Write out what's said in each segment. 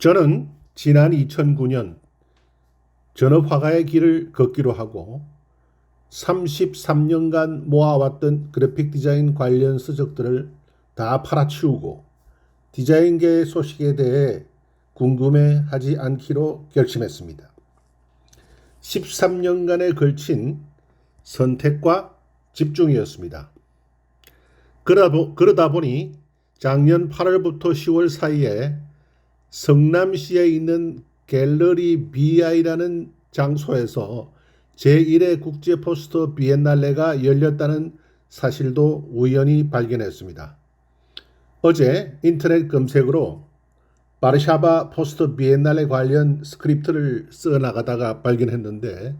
저는 지난 2009년 전업화가의 길을 걷기로 하고 33년간 모아왔던 그래픽 디자인 관련 서적들을 다 팔아치우고 디자인계의 소식에 대해 궁금해하지 않기로 결심했습니다. 13년간에 걸친 선택과 집중이었습니다. 그러다, 보니 작년 8월부터 10월 사이에 성남시에 있는 갤러리 BI라는 장소에서 제1회 국제 포스터 비엔날레가 열렸다는 사실도 우연히 발견했습니다. 어제 인터넷 검색으로 바르샤바 포스터 비엔날레 관련 스크립트를 써 나가다가 발견했는데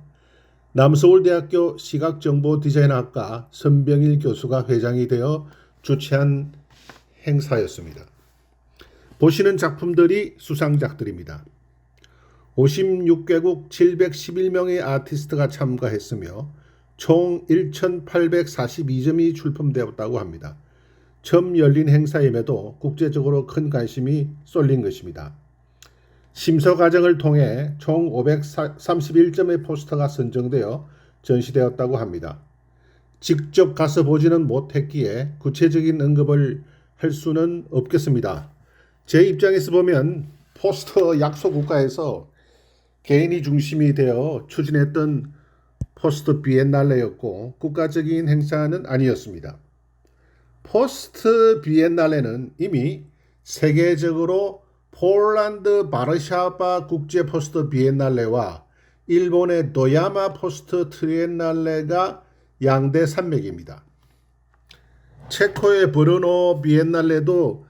남서울대학교 시각정보디자인학과 선병일 교수가 회장이 되어 주최한 행사였습니다. 보시는 작품들이 수상작들입니다. 56개국 711명의 아티스트가 참가했으며 총 1,842점이 출품되었다고 합니다. 처음 열린 행사임에도 국제적으로 큰 관심이 쏠린 것입니다. 심사 과정을 통해 총 531점의 포스터가 선정되어 전시되었다고 합니다. 직접 가서 보지는 못했기에 구체적인 언급을 할 수는 없겠습니다. 제 입장에서 보면 포스터 약소 국가에서 개인이 중심이 되어 추진했던 포스터 비엔날레였고 국가적인 행사는 아니었습니다. 포스트 비엔날레는 이미 세계적으로 폴란드 바르샤바 국제 포스터 비엔날레와 일본의 도야마 포스터 트리엔날레가 양대 산맥입니다. 체코의 브르노 비엔날레도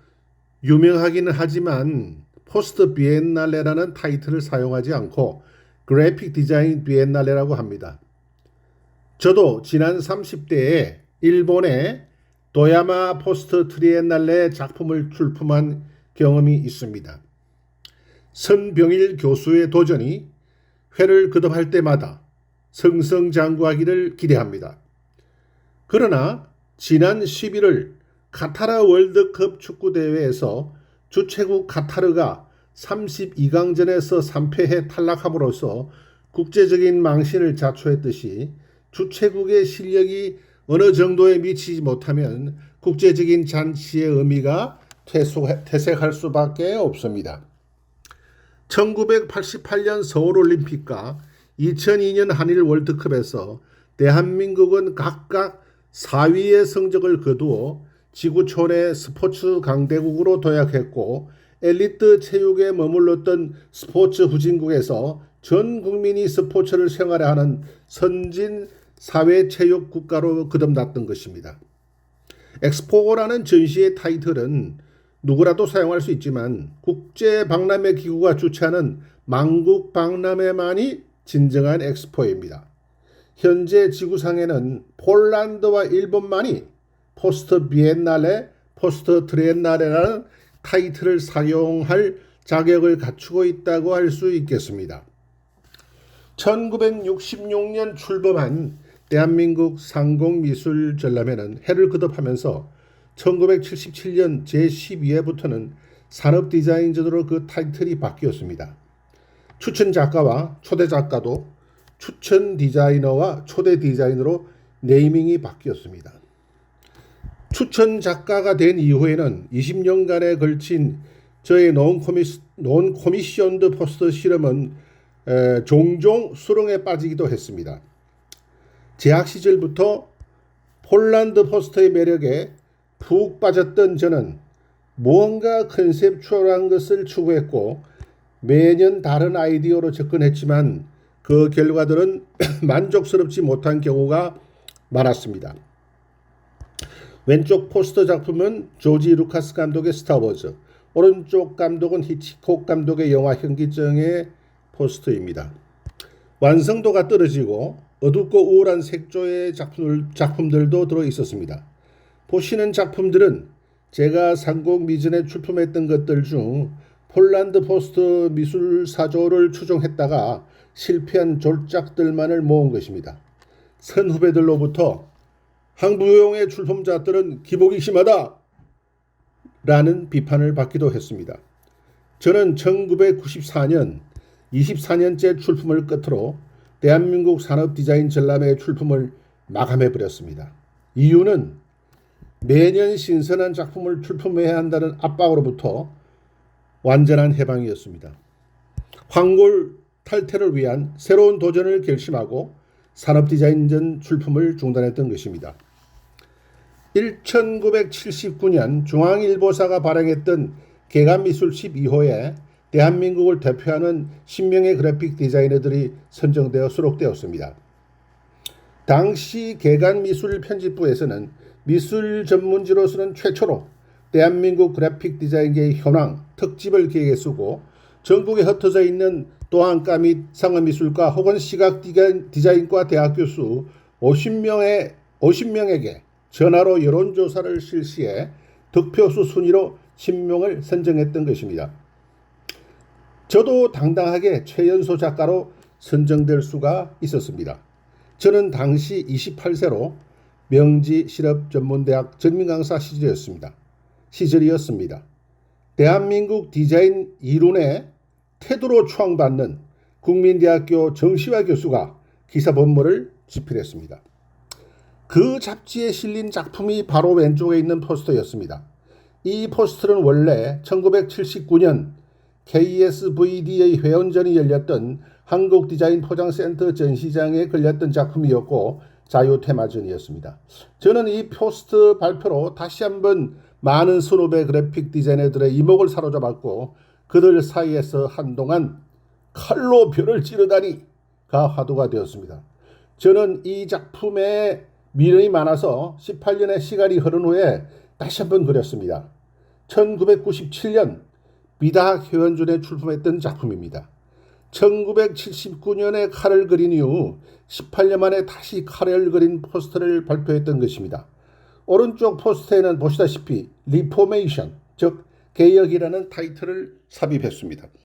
유명하기는 하지만 포스트 비엔날레라는 타이틀을 사용하지 않고 그래픽 디자인 비엔날레라고 합니다. 저도 지난 30대에 일본의 도야마 포스트 트리엔날레 작품을 출품한 경험이 있습니다. 선병일 교수의 도전이 회를 거듭할 때마다 승승장구하기를 기대합니다. 그러나 지난 11월 카타르 월드컵 축구 대회에서 주최국 카타르가 32강전에서 3패해 탈락함으로써 국제적인 망신을 자초했듯이 주최국의 실력이 어느 정도에 미치지 못하면 국제적인 잔치의 의미가 퇴색할 수밖에 없습니다. 1988년 서울올림픽과 2002년 한일 월드컵에서 대한민국은 각각 4위의 성적을 거두어 지구촌의 스포츠 강대국으로 도약했고 엘리트 체육에 머물렀던 스포츠 후진국에서 전 국민이 스포츠를 생활하는 선진 사회체육 국가로 거듭났던 것입니다. 엑스포라는 전시의 타이틀은 누구라도 사용할 수 있지만 국제 박람회 기구가 주최하는 만국 박람회만이 진정한 엑스포입니다. 현재 지구상에는 폴란드와 일본만이 포스트 비엔날레, 포스트 트리엔날레라는 타이틀을 사용할 자격을 갖추고 있다고 할 수 있겠습니다. 1966년 출범한 대한민국 상공미술 전람회는 해를 거듭하면서 1977년 제12회부터는 산업디자인전으로 그 타이틀이 바뀌었습니다. 추천 작가와 초대 작가도 추천 디자이너와 초대 디자이너로 네이밍이 바뀌었습니다. 추천 작가가 된 이후에는 20년간에 걸친 저의 논 코미션드 포스터 실험은 에, 종종 수렁에 빠지기도 했습니다. 재학 시절부터 폴란드 포스터의 매력에 푹 빠졌던 저는 무언가 컨셉추얼한 것을 추구했고 매년 다른 아이디어로 접근했지만 그 결과들은 만족스럽지 못한 경우가 많았습니다. 왼쪽 포스터 작품은 조지 루카스 감독의 스타워즈, 오른쪽 감독은 히치콕 감독의 영화 현기증의 포스터입니다. 완성도가 떨어지고 어둡고 우울한 색조의 작품들, 도 들어 있었습니다. 보시는 작품들은 제가 상공 미전에 출품했던 것들 중 폴란드 포스트 미술 사조를 추종했다가 실패한 졸작들만을 모은 것입니다. 선후배들로부터 항부용의 출품자들은 기복이 심하다! 라는 비판을 받기도 했습니다. 저는 1994년 24년째 출품을 끝으로 대한민국 산업 디자인 전람회 출품을 마감해 버렸습니다. 이유는 매년 신선한 작품을 출품해야 한다는 압박으로부터 완전한 해방이었습니다. 황골 탈퇴를 위한 새로운 도전을 결심하고 산업 디자인 전 출품을 중단했던 것입니다. 1979년 중앙일보사가 발행했던 개간미술 12호에 대한민국을 대표하는 10명의 그래픽 디자이너들이 선정되어 수록되었습니다. 당시 개간미술 편집부에서는 미술 전문지로서는 최초로 대한민국 그래픽 디자인계의 현황 특집을 기획했고 전국에 흩어져 있는 또한과 및 상업미술과 혹은 시각 디자인- 디자인과 대학 교수 50명의 50명에게 전화로 여론조사를 실시해 득표수 순위로 10명을 선정했던 것입니다. 저도 당당하게 최연소 작가로 선정될 수가 있었습니다. 저는 당시 28세로 명지 실업전문대학 전민강사 시절이었습니다. 시절이었습니다. 대한민국 디자인 이론의 태도로 추앙받는 국민대학교 정시화 교수가 기사 본문을 집필했습니다. 그 잡지에 실린 작품이 바로 왼쪽에 있는 포스터였습니다. 이 포스터는 원래 1979년 KSVD의 회원전이 열렸던 한국 디자인 포장센터 전시장에 걸렸던 작품이었고 자유 테마전이었습니다. 저는 이 포스터 발표로 다시 한번 많은 선후배 그래픽 디자이너들의 이목을 사로잡았고 그들 사이에서 한동안 칼로 별을 찌르다니가 화두가 되었습니다. 저는 이 작품에 미련이 많아서 18년의 시간이 흐른 후에 다시 한번 그렸습니다. 1997년 비다학 회원전에 출품했던 작품입니다. 1979년에 칼을 그린 이후 18년 만에 다시 칼을 그린 포스터를 발표했던 것입니다. 오른쪽 포스터에는 보시다시피 리포메이션, 즉 개혁이라는 타이틀을 삽입했습니다.